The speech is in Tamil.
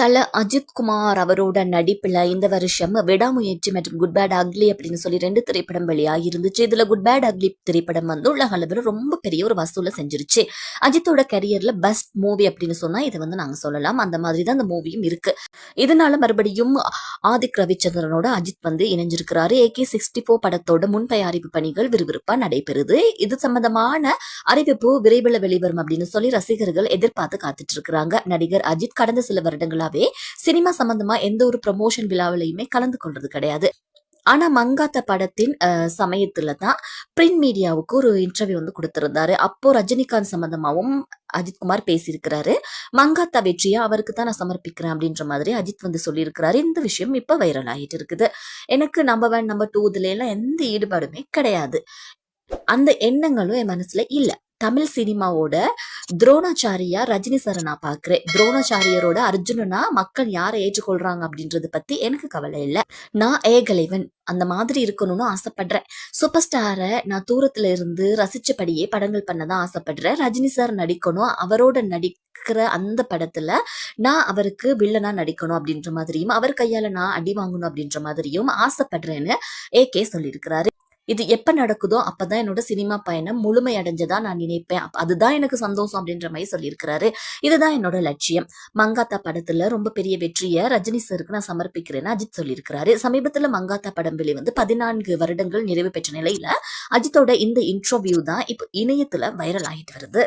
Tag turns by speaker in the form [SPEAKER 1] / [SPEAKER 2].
[SPEAKER 1] தல அஜித் குமார் அவரோட நடிப்புல இந்த வருஷம் விடாமுயற்சி மற்றும் குட் பேட் அக்லி அப்படின்னு சொல்லி ரெண்டு திரைப்படம் வழியாக இருந்துச்சு. இதுல குட் பேட் அக்லி திரைப்படம் வந்து உலக அளவில் ரொம்ப பெரிய ஒரு வசூலை செஞ்சிருச்சு. அஜித்தோட கரியரில் பெஸ்ட் மூவி அப்படின்னு சொன்னால் இதை வந்து நாங்க சொல்லலாம். அந்த மாதிரி தான் அந்த மூவியும் இருக்கு. இதனால மறுபடியும் ஆதிக் ரவிச்சந்திரனோட அஜித் வந்து இணைஞ்சிருக்கிறாரு. ஏகே சிக்ஸ்டி ஃபோர் படத்தோட முன் தயாரிப்பு பணிகள் விறுவிறுப்பாக நடைபெறுது. இது சம்பந்தமான அறிவிப்பு விரைவில் வெளிவரும் அப்படின்னு சொல்லி ரசிகர்கள் எதிர்பார்த்து காத்துட்டு இருக்கிறாங்க. நடிகர் அஜித் கடந்த சில ஃபுல்லாவே சினிமா சம்பந்தமா எந்த ஒரு ப்ரமோஷன் விழாவிலையுமே கலந்து கொள்றது கிடையாது. ஆனா மங்காத்த படத்தின் சமயத்துல தான் பிரிண்ட் மீடியாவுக்கு ஒரு இன்டர்வியூ வந்து கொடுத்திருந்தாரு. அப்போ ரஜினிகாந்த் சம்பந்தமாவும் அஜித்குமார் பேசியிருக்கிறாரு. மங்காத்தா வெற்றியை அவருக்கு தான் நான் சமர்ப்பிக்கிறேன் அப்படின்ற மாதிரி அஜித் வந்து சொல்லியிருக்கிறாரு. இந்த விஷயம் இப்ப வைரல் ஆகிட்டு இருக்குது. எனக்கு நம்பர் ஒன் நம்பர் டூ இதுல எல்லாம் எந்த ஈடுபாடுமே கிடையாது. அந்த எண்ணங்களும் என் மனசுல இல்ல. தமிழ் சினிமாவோட துரோணாச்சாரியா ரஜினி சாரை நான் பாக்குறேன். துரோணாச்சாரியரோட அர்ஜுனனா மக்கள் யாரை ஏற்றுக்கொள்றாங்க அப்படின்றத பத்தி எனக்கு கவலை இல்லை. நான் ஏகலைவன். அந்த மாதிரி இருக்கணும்னு ஆசைப்படுறேன். சூப்பர் ஸ்டாரை நான் தூரத்துல இருந்து ரசிச்சபடியே படங்கள் பண்ணதான் ஆசைப்படுறேன். ரஜினி சார் நடிக்கணும். அவரோட நடிக்கிற அந்த படத்துல நான் அவருக்கு வில்லனா நடிக்கணும் அப்படின்ற மாதிரியும் அவர் கையால நான் அடி வாங்கணும் அப்படின்ற மாதிரியும் ஆசைப்படுறேன்னு ஏகே சொல்லியிருக்கிறாரு. இது எப்ப நடக்குதோ அப்பதான் என்னோட சினிமா பயணம் முழுமை அடைஞ்சதா நான் நினைப்பேன். அதுதான் எனக்கு சந்தோஷம் அப்படின்ற மாதிரி சொல்லியிருக்கிறாரு. இதுதான் என்னோட லட்சியம். மங்காத்தா படத்துல ரொம்ப பெரிய வெற்றியை ரஜினி சாருக்கு நான் சமர்ப்பிக்கிறேன்னு அஜித் சொல்லியிருக்கிறாரு. சமீபத்துல மங்காத்தா படம் வெளி வந்து பதினான்கு வருடங்கள் நிறைவு பெற்ற நிலையில அஜித்தோட இந்த இன்டர்வியூ தான் இப்போ இணையத்துல வைரல் ஆகிட்டு வருது.